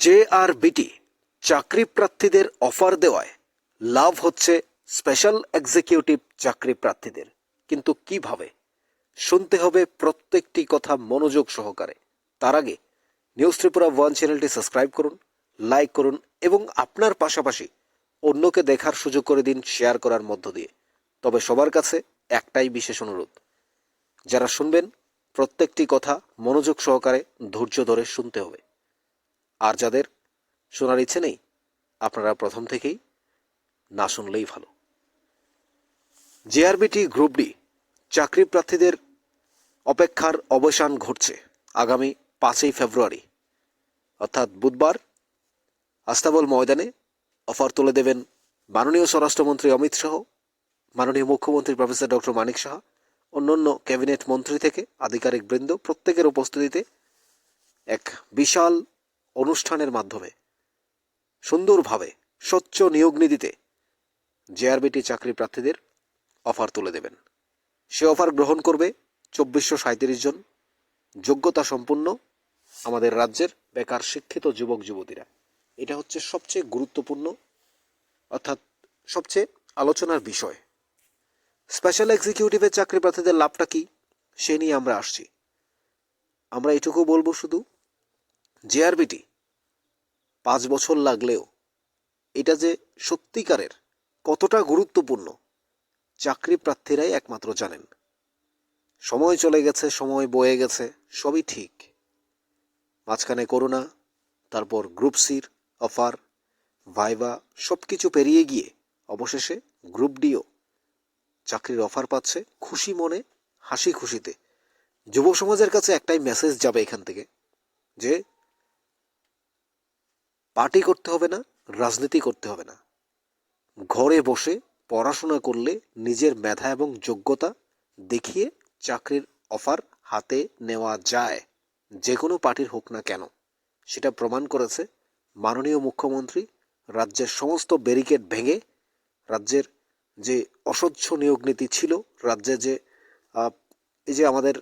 J R বিটি চাকরি প্রার্থীদের অফার দেওয়ায় লাভ হচ্ছে স্পেশাল এক্সিকিউটিভ চাকরি প্রার্থীদের কিন্তু কীভাবে? শুনতে হবে প্রত্যেকটি কথা মনোযোগ সহকারে। তার আগে নিউজ ত্রিপুরা ওয়ান চ্যানেলটি সাবস্ক্রাইব করুন, লাইক করুন এবং আপনার পাশাপাশি অন্যকে দেখার সুযোগ করে দিন শেয়ার করার মধ্য দিয়ে। তবে সবার কাছে একটাই বিশেষ অনুরোধ, যারা শুনবেন, প্রত্যেকটি কথা মনোযোগ সহকারে ধৈর্য ধরে শুনতে হবে। আর যাদের শোনার ইচ্ছে নেই, আপনারা প্রথম থেকেই না শুনলেই ভালো। জেআরবিটি গ্রুপ ডি চাকরি প্রার্থীদের অপেক্ষার অবসান ঘটছে আগামী পাঁচই ফেব্রুয়ারি। অর্থাৎ বুধবার আস্তাবল ময়দানে অফার তুলে দেবেন মাননীয় স্বরাষ্ট্রমন্ত্রী অমিত শাহ, মাননীয় মুখ্যমন্ত্রী প্রফেসর ডক্টর মানিক সাহা অন্যান্য ক্যাবিনেট মন্ত্রী থেকে আধিকারিক বৃন্দ প্রত্যেকের উপস্থিতিতে এক বিশাল অনুষ্ঠানের মাধ্যমে। সুন্দরভাবে স্বচ্ছ নিয়োগ নীতিতে জেআরবিটি চাকরি প্রার্থীদের অফার তুলে দেবেন। সে অফার গ্রহণ করবে চব্বিশশো সাঁত্রিশ জন। যোগ্যতা সম্পন্ন আমাদের রাজ্যের বেকার শিক্ষিত যুবক যুবতীরা। এটা হচ্ছে সবচেয়ে গুরুত্বপূর্ণ, অর্থাৎ সবচেয়ে আলোচনার বিষয়। স্পেশাল এক্সিকিউটিভের চাকরি প্রার্থীদের লাভটা কি, সে নিয়ে আমরা আসছি। আমরা এটুকু বলব শুধু জেআরবিটি পাঁচ বছর লাগলেও, এটা যে সত্যিকারের কতটা গুরুত্বপূর্ণ, চাকরি প্রার্থীরাই একমাত্র জানেন। সময় চলে গেছে, সময় বয়ে গেছে, সবই ঠিক। মাঝখানে করোনা, তারপর গ্রুপ সির, অফার ভাইবা সব কিছু পেরিয়ে গিয়ে অবশেষে গ্রুপ ডিও। চাকরির অফার পাচ্ছে খুশি মনে, হাসি খুশিতে। যুব সমাজের কাছে একটাই মেসেজ যাবে এখান থেকে, যে পার্টি করতে হবে না, রাজনীতি করতে হবে না। ঘরে বসে পড়াশোনা করলে নিজের মেধা এবং যোগ্যতা দেখিয়ে চাকরির অফার হাতে নেওয়া যায়, যে কোনো পার্টির হোক না কেন। সেটা প্রমাণ করেছে মাননীয় মুখ্যমন্ত্রী, রাজ্যের সমস্ত ব্যারিকেড ভেঙে রাজ্যের যে অসহ্য নিয়োগ নীতি ছিল, রাজ্যে যে এই যে আমাদের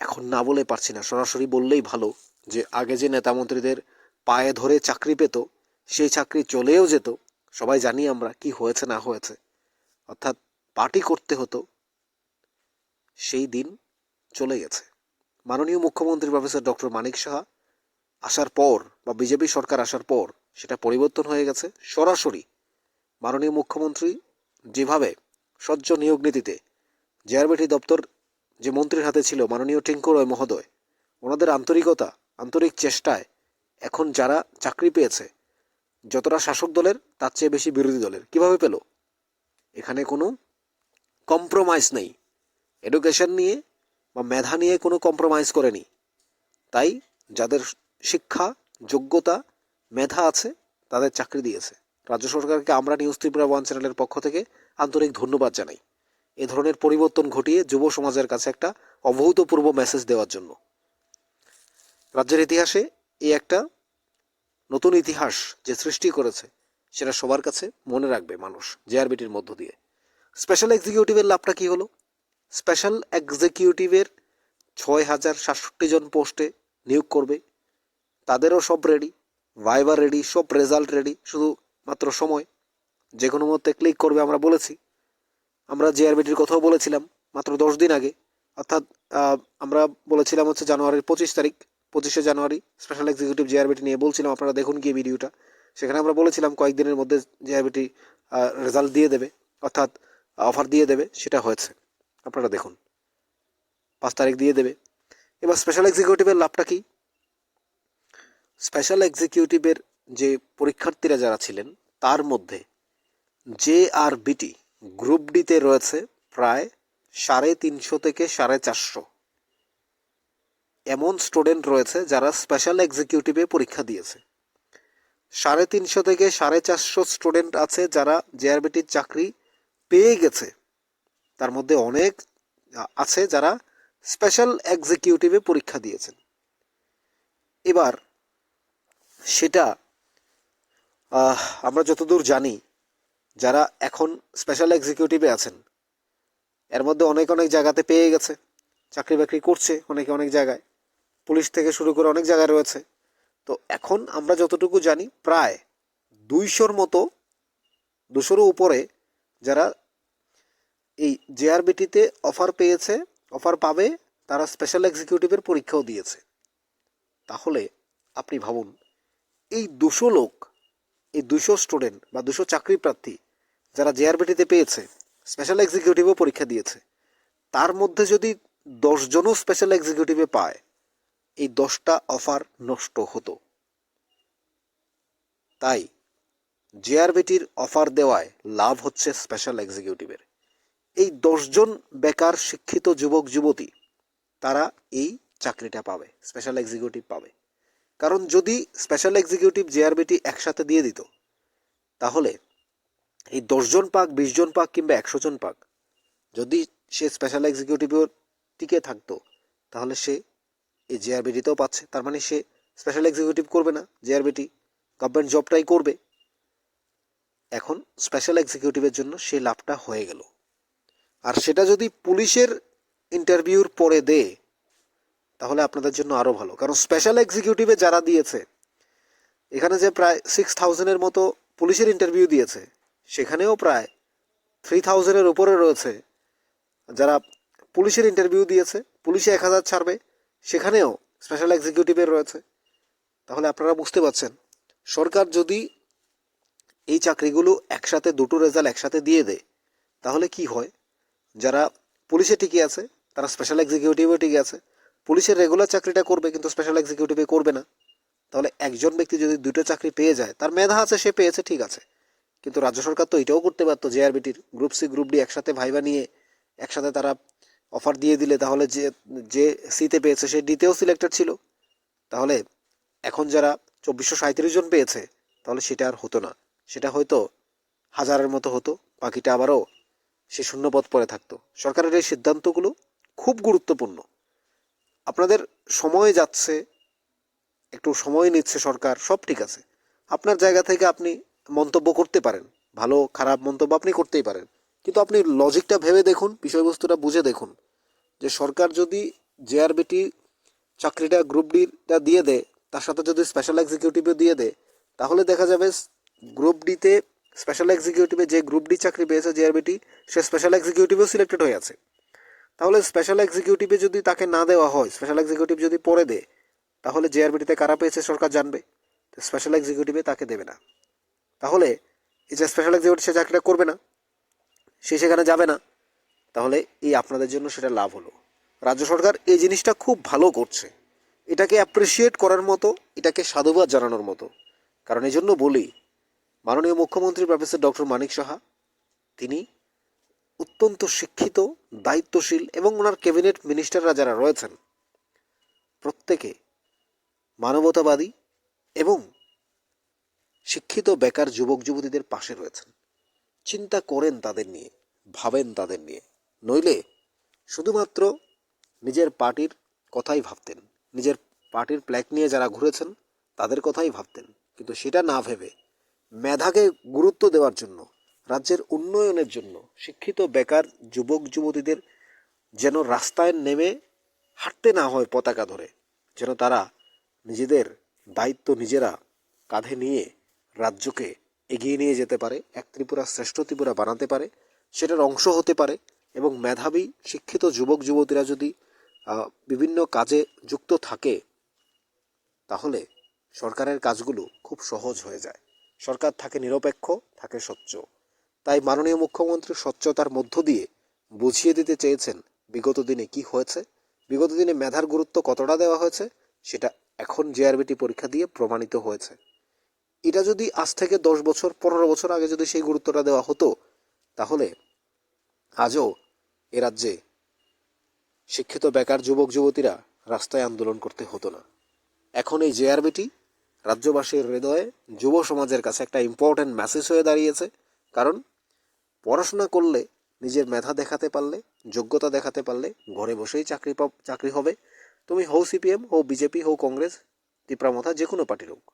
এখন না বলে পারছি না, সরাসরি বললেই ভালো যে আগে যে নেতামন্ত্রীদের পায়ে ধরে চাকরি পেত, সেই চাকরি চলেও যেত। সবাই জানি আমরা কি হয়েছে, না হয়েছে। অর্থাৎ পার্টি করতে হতো। সেই দিন চলে গেছে। মাননীয় মুখ্যমন্ত্রী প্রফেসর ডক্টর মানিক সাহা আসার পর বা বিজেপি সরকার আসার পর সেটা পরিবর্তন হয়ে গেছে সরাসরি। মাননীয় মুখ্যমন্ত্রী যেভাবে সহ্য নিয়োগ নীতিতে জেআরবিটি দপ্তর যে মন্ত্রীর হাতে ছিল মাননীয় টিঙ্কু রয় মহোদয়, ওনাদের আন্তরিকতা, আন্তরিক চেষ্টায় এখন যারা চাকরি পেয়েছে, যতটা শাসক দলের, তার চেয়ে বেশি বিরোধী দলের। কীভাবে পেল? এখানে কোনো কম্প্রোমাইজ নেই। এডুকেশন নিয়ে বা মেধা নিয়ে কোনো কম্প্রোমাইজ করেনি। তাই যাদের শিক্ষা, যোগ্যতা, মেধা আছে, তাদের চাকরি দিয়েছে। রাজ্য সরকারকে আমরা নিউজ ত্রিপুরা ওয়ান চ্যানেলের পক্ষ থেকে আন্তরিক ধন্যবাদ জানাই। এ ধরনের পরিবর্তন ঘটিয়ে যুব সমাজের কাছে একটা অভূতপূর্ব মেসেজ দেওয়ার জন্য। রাজ্যের ইতিহাসে এই একটা নতুন ইতিহাস যে সৃষ্টি করেছে, সেটা সবার কাছে মনে রাখবে মানুষ জেআরবিটির মধ্য দিয়ে। স্পেশাল এক্সিকিউটিভের লাভটা কি হলো? স্পেশাল এক্সিকিউটিভের ছয় হাজার সাতষট্টি জন পোস্টে নিয়োগ করবে। তাদেরও সব রেডি ভাইবার রেডি সব রেজাল্ট রেডি শুধু মাত্র সময়। যে কোনো মধ্যে ক্লিক করবে, আমরা বলেছি। আমরা জেআরবিটির কথাও বলেছিলাম মাত্র দশ দিন আগে। অর্থাৎ আমরা বলেছিলাম হচ্ছে জানুয়ারির পঁচিশ তারিখ। পঁচিশে জানুয়ারি স্পেশাল এক্সিকিউটিভ জেআরবিটি নিয়ে বলছিলাম, আপনারা দেখুন গিয়ে ভিডিওটা। সেখানে আমরা বলেছিলাম কয়েকদিনের মধ্যে জেআরবিটি রেজাল্ট দিয়ে দেবে, অর্থাৎ অফার দিয়ে দেবে, সেটা হয়েছে। আপনারা দেখুন। পাঁচ তারিখ দিয়ে দেবে। এবার স্পেশাল এক্সিকিউটিভের লাভটা কি? স্পেশাল এক্সিকিউটিভের যে পরীক্ষার্থীরা যারা ছিলেন, তার মধ্যে জে আর বিটি গ্রুপ ডিতে রয়েছে প্রায় সাড়ে তিনশো থেকে সাড়ে চারশো। এমন স্টুডেন্ট রয়েছে যারা স্পেশাল এক্সিকিউটিভে পরীক্ষা দিয়েছে। সাড়ে তিনশো থেকে সাড়ে চারশো স্টুডেন্ট আছে যারা জেআরবিটির চাকরি পেয়ে গেছে। তার মধ্যে অনেক আছে যারা স্পেশাল এক্সিকিউটিভে পরীক্ষা দিয়েছেন। এবার, সেটা আমরা যতদূর জানি, যারা এখন স্পেশাল এক্সিকিউটিভে আছেন, এর মধ্যে অনেক অনেক জায়গাতে পেয়ে গেছে। চাকরি বাকরি করছে অনেকে অনেক জায়গায়। পুলিশ থেকে শুরু করে অনেক জায়গায় রয়েছে। তো এখন আমরা যতটুকু জানি, প্রায় দুইশোর মতো দুশোরও উপরে যারা এই জেআরবিটিতে অফার পেয়েছে অফার পাবে, তারা স্পেশাল এক্সিকিউটিভের পরীক্ষাও দিয়েছে। তাহলে আপনি ভাবুন, এই দুশো লোক, এই দুশো স্টুডেন্ট বা দুশো চাকরি প্রার্থী যারা জেআরবিটিতে পেয়েছে স্পেশাল এক্সিকিউটিভও পরীক্ষা দিয়েছে, তার মধ্যে যদি দশজনও স্পেশাল এক্সিকিউটিভে পায় এই দশটা অফার নষ্ট হতো। তাই জেআরবিটির অফার দেওয়ায় লাভ হচ্ছে স্পেশাল এক্সিকিউটিভের এই দশজন বেকার শিক্ষিত যুবক, যুবতী, তারা এই চাকরিটা পাবে স্পেশাল এক্সিকিউটিভ পাবে। কারণ যদি স্পেশাল এক্সিকিউটিভ জেআরবিটি একসাথে দিয়ে দিত, তাহলে এই দশজন পাক বিশ জন পাক কিংবা একশো জন পাক যদি সে স্পেশাল এক্সিকিউটিভও টিকে থাকতো, তাহলে সে এই জেআরবিটিতেও পাচ্ছে। তার মানে সে স্পেশাল এক্সিকিউটিভ করবে না জেআরবিটি গভর্নমেন্ট জবটাই করবে। এখন স্পেশাল এক্সিকিউটিভের জন্য সে লাভটা হয়ে গেল। আর সেটা যদি পুলিশের ইন্টারভিউর পরে দেয় তাহলে আপনাদের জন্য আরও ভালো। কারণ স্পেশাল এক্সিকিউটিভে যারা দিয়েছে, এখানে যে প্রায় সিক্স থাউজেন্ডের মতো পুলিশের ইন্টারভিউ দিয়েছে, সেখানেও প্রায় থ্রি থাউজেন্ডের উপরে রয়েছে। যারা পুলিশের ইন্টারভিউ দিয়েছে, পুলিশে এক হাজার ছাড়বে সেখানেও স্পেশাল এক্সিকিউটিভের রয়েছে। তাহলে আপনারা বুঝতে পারছেন, সরকার যদি এই চাকরিগুলো একসাথে, দুটো রেজাল্ট একসাথে দিয়ে দেয়, তাহলে কি হয়? যারা পুলিশে টিকে আছে, তারা স্পেশাল এক্সিকিউটিভে টিকে আছে। পুলিশের রেগুলার চাকরিটা করবে, কিন্তু স্পেশাল এক্সিকিউটিভে করবে না। তাহলে একজন ব্যক্তি যদি দুটো চাকরি পেয়ে যায়, তার মেধা আছে, সে পেয়েছে, ঠিক আছে। কিন্তু রাজ্য সরকার তো এটাও করতে পারতো জেআরবিটির গ্রুপ সি গ্রুপ ডি একসাথে ভাইবা নিয়ে, একসাথে তারা অফার দিয়ে দিলে তাহলে যে যে সিতে পেয়েছে সে ডিতেও সিলেক্টেড ছিল। তাহলে এখন যারা চব্বিশশো সাঁত্রিশ জন পেয়েছে, তাহলে সেটা আর হতো না। সেটা হয়তো হাজারের মতো হতো, বাকিটা আবারও সে শূন্যপদ পড়ে থাকতো। সরকারের এই সিদ্ধান্তগুলো খুব গুরুত্বপূর্ণ। আপনাদের সময় যাচ্ছে, একটু সময় নিচ্ছে সরকার, সব ঠিক আছে। আপনার জায়গা থেকে আপনি মন্তব্য করতে পারেন। ভালো, খারাপ মন্তব্য আপনি করতেই পারেন। কিন্তু আপনি লজিকটা ভেবে দেখুন, বিষয়বস্তুটা বুঝে দেখুন, যে সরকার যদি জেআরবিটি চাকরিটা গ্রুপ ডিটা দিয়ে দেয়, তার সাথে যদি স্পেশাল এক্সিকিউটিভও দিয়ে দেয়, তাহলে দেখা যাবে গ্রুপ ডিতে স্পেশাল এক্সিকিউটিভে যে গ্রুপ ডি চাকরি পেয়েছে জেআরবিটি সে স্পেশাল এক্সিকিউটিভেও সিলেক্টেড হয়ে আছে। তাহলে স্পেশাল এক্সিকিউটিভে যদি তাকে না দেওয়া হয় স্পেশাল এক্সিকিউটিভ যদি পরে দেয়, তাহলে জেআরবিটিতে কারা পেয়েছে সরকার জানবে স্পেশাল এক্সিকিউটিভে তাকে দেবে না। তাহলে এই যে স্পেশাল এক্সিকিউটিভ সে চাকরিটা করবে না সে সেখানে যাবে না। তাহলে এই আপনাদের জন্য সেটা লাভ হলো। রাজ্য সরকার এই জিনিসটা খুব ভালো করছে। এটাকে অ্যাপ্রিসিয়েট করার মতো, এটাকে সাধুবাদ জানানোর মতো। কারণ এই জন্য বলি, মাননীয় মুখ্যমন্ত্রী প্রফেসর ডক্টর মানিক সাহা, তিনি অত্যন্ত শিক্ষিত, দায়িত্বশীল এবং ওনার ক্যাবিনেট মিনিস্টাররা যারা রয়েছেন, প্রত্যেকে মানবতাবাদী এবং শিক্ষিত বেকার যুবক যুবতীদের পাশে রয়েছেন। চিন্তা করেন তাদের নিয়ে, ভাবেন তাদের নিয়ে। নইলে শুধুমাত্র নিজের পার্টির কথাই ভাবতেন। নিজের পার্টির প্ল্যাক নিয়ে যারা ঘুরেছেন, তাদের কথাই ভাবতেন। কিন্তু সেটা না ভেবে মেধাকে গুরুত্ব দেওয়ার জন্য, রাজ্যের উন্নয়নের জন্য, শিক্ষিত, বেকার, যুবক, যুবতীদের যেন রাস্তায় নেমে হাঁটতে না হয় পতাকা ধরে, যেন তারা নিজেদের দায়িত্ব নিজেরা কাঁধে নিয়ে রাজ্যকে এগিয়ে নিয়ে যেতে পারে, এক ত্রিপুরা শ্রেষ্ঠ ত্রিপুরা বানাতে পারে, সেটার অংশ হতে পারে এবং মেধাবী, শিক্ষিত যুবক, যুবতীরা যদি বিভিন্ন কাজে যুক্ত থাকে, তাহলে সরকারের কাজগুলো খুব সহজ হয়ে যায়। সরকার থাকে নিরপেক্ষ, থাকে স্বচ্ছ। তাই মাননীয় মুখ্যমন্ত্রী স্বচ্ছতার মধ্য দিয়ে বুঝিয়ে দিতে চেয়েছেন বিগত দিনে কি হয়েছে, বিগত দিনে মেধার গুরুত্ব কতটা দেওয়া হয়েছে, সেটা এখন জেআরবিটি পরীক্ষা দিয়ে প্রমাণিত হয়েছে। এটা যদি আজ থেকে দশ বছর, পনেরো বছর আগে যদি সেই গুরুত্বটা দেওয়া হতো, তাহলে আজও এ রাজ্যে শিক্ষিত বেকার যুবক, যুবতীরা রাস্তায় আন্দোলন করতে হতো না। এখন এই জেআরবিটি রাজ্যবাসীর হৃদয়ে যুব সমাজের কাছে একটা ইম্পর্ট্যান্ট মেসেজ হয়ে দাঁড়িয়েছে। কারণ পড়াশোনা করলে, নিজের মেধা দেখাতে পারলে, যোগ্যতা দেখাতে পারলে ঘরে বসেই চাকরি চাকরি হবে। তুমি হও সিপিএম হও বিজেপি হও কংগ্রেস ত্রিপুরামথা যে কোনো পার্টির হোক।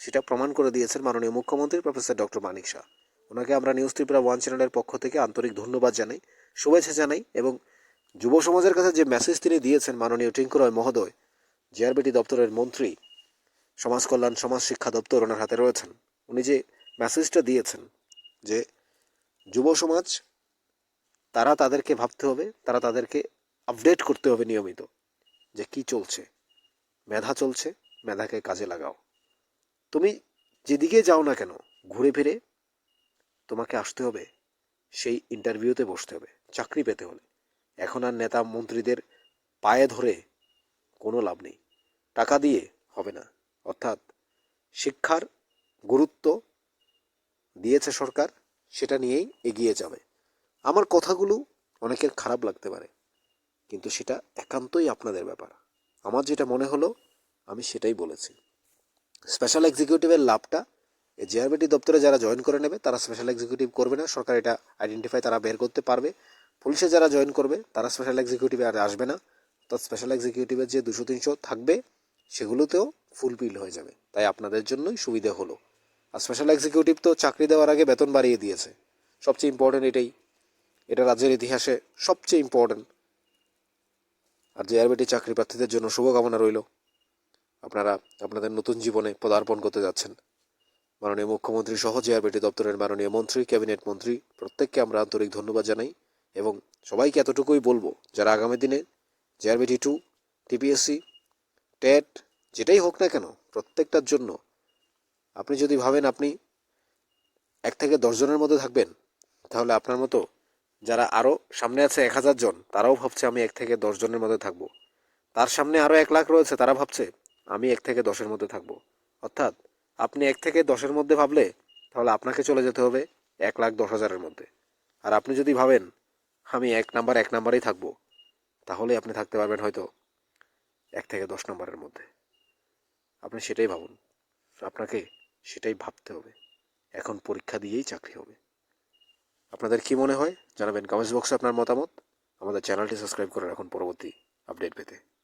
সেটা প্রমাণ করে দিয়েছেন মাননীয় মুখ্যমন্ত্রী প্রফেসর ডক্টর মানিক শাহ। ওনাকে আমরা নিউজ ত্রিপুরা ওয়ান চ্যানেলের পক্ষ থেকে আন্তরিক ধন্যবাদ জানাই, শুভেচ্ছা জানাই এবং যুব সমাজের কাছে যে মেসেজ তিনি দিয়েছেন মাননীয় টিঙ্কু রয় মহোদয় জেআরবিটি দপ্তরের মন্ত্রী, সমাজ কল্যাণ, সমাজ শিক্ষা দপ্তর ওনার হাতে রয়েছেন। উনি যে মেসেজটা দিয়েছেন যে যুব সমাজ, তারা তাদেরকে ভাবতে হবে, তারা তাদেরকে আপডেট করতে হবে নিয়মিত যে কি চলছে, মেধা চলছে, মেধাকে কাজে লাগাও। তুমি যেদিকে যাও না কেন, ঘুরে ফিরে তোমাকে আসতে হবে, সেই ইন্টারভিউতে বসতে হবে, চাকরি পেতে হলে। এখন আর নেতা মন্ত্রীদের পায়ে ধরে কোনো লাভ নেই। টাকা দিয়ে হবে না। অর্থাৎ শিক্ষার গুরুত্ব দিয়েছে সরকার, সেটা নিয়েই এগিয়ে যাবে। আমার কথাগুলো অনেকের খারাপ লাগতে পারে, কিন্তু সেটা একান্তই আপনাদের ব্যাপার। আমার যেটা মনে হলো, আমি সেটাই বলেছি। স্পেশাল এক্সিকিউটিভের লাভটা জিআরবিটি দপ্তরে যারা জয়েন করে নেবে, তারা স্পেশাল এক্সিকিউটিভ করবে না। সরকার এটা আইডেন্টিফাই তারা বের করতে পারবে। পুলিশে যারা জয়েন করবে, তারা স্পেশাল এক্সিকিউটিভে আর আসবে না। তো স্পেশাল এক্সিকিউটিভের যে দুশো তিনশো থাকবে, সেগুলোতেও ফুলফিল হয়ে যাবে। তাই আপনাদের জন্যই সুবিধা হলো। আর স্পেশাল এক্সিকিউটিভ তো চাকরি দেওয়ার আগে বেতন বাড়িয়ে দিয়েছে। সবচেয়ে ইম্পর্টেন্ট এটাই। এটা রাজ্যের ইতিহাসে সবচেয়ে ইম্পর্টেন্ট আর জেআরবিটি চাকরি প্রার্থীদের জন্য শুভকামনা রইল। আপনারা আপনাদের নতুন জীবনে পদার্পণ করতে যাচ্ছেন। মাননীয় মুখ্যমন্ত্রী সহ জেআরবিটি দপ্তরের মাননীয় মন্ত্রী, ক্যাবিনেট মন্ত্রী, প্রত্যেককে আমরা আন্তরিক ধন্যবাদ জানাই এবং সবাইকে এতটুকুই বলব, যারা আগামী দিনে জেআরবিটি টু টিপিএসসি টেট যেটাই হোক না কেন, প্রত্যেকটার জন্য আপনি যদি ভাবেন আপনি এক থেকে দশজনের মধ্যে থাকবেন, তাহলে আপনার মতো যারা আরও সামনে আছে এক হাজার জন, তারাও ভাবছে আমি এক থেকে দশ জনের মধ্যে থাকব। তার সামনে আরও এক লাখ রয়েছে, তারা ভাবছে আমি এক থেকে দশের মধ্যে থাকব। অর্থাৎ আপনি এক থেকে দশের মধ্যে ভাবলে তাহলে আপনাকে চলে যেতে হবে এক লাখ দশ হাজারের মধ্যে। আর আপনি যদি ভাবেন, আমি এক নাম্বার, এক নাম্বারেই থাকব, তাহলে আপনি থাকতে পারবেন হয়তো এক থেকে দশ নম্বরের মধ্যে। আপনি সেটাই ভাবুন। আপনাকে সেটাই ভাবতে হবে। এখন পরীক্ষা দিয়েই চাকরি হবে। আপনাদের কি মনে হয়? জানাবেন কমেন্টস বক্সে আপনার মতামত। আমাদের চ্যানেলটি সাবস্ক্রাইব করে রাখুন পরবর্তী আপডেট পেতে।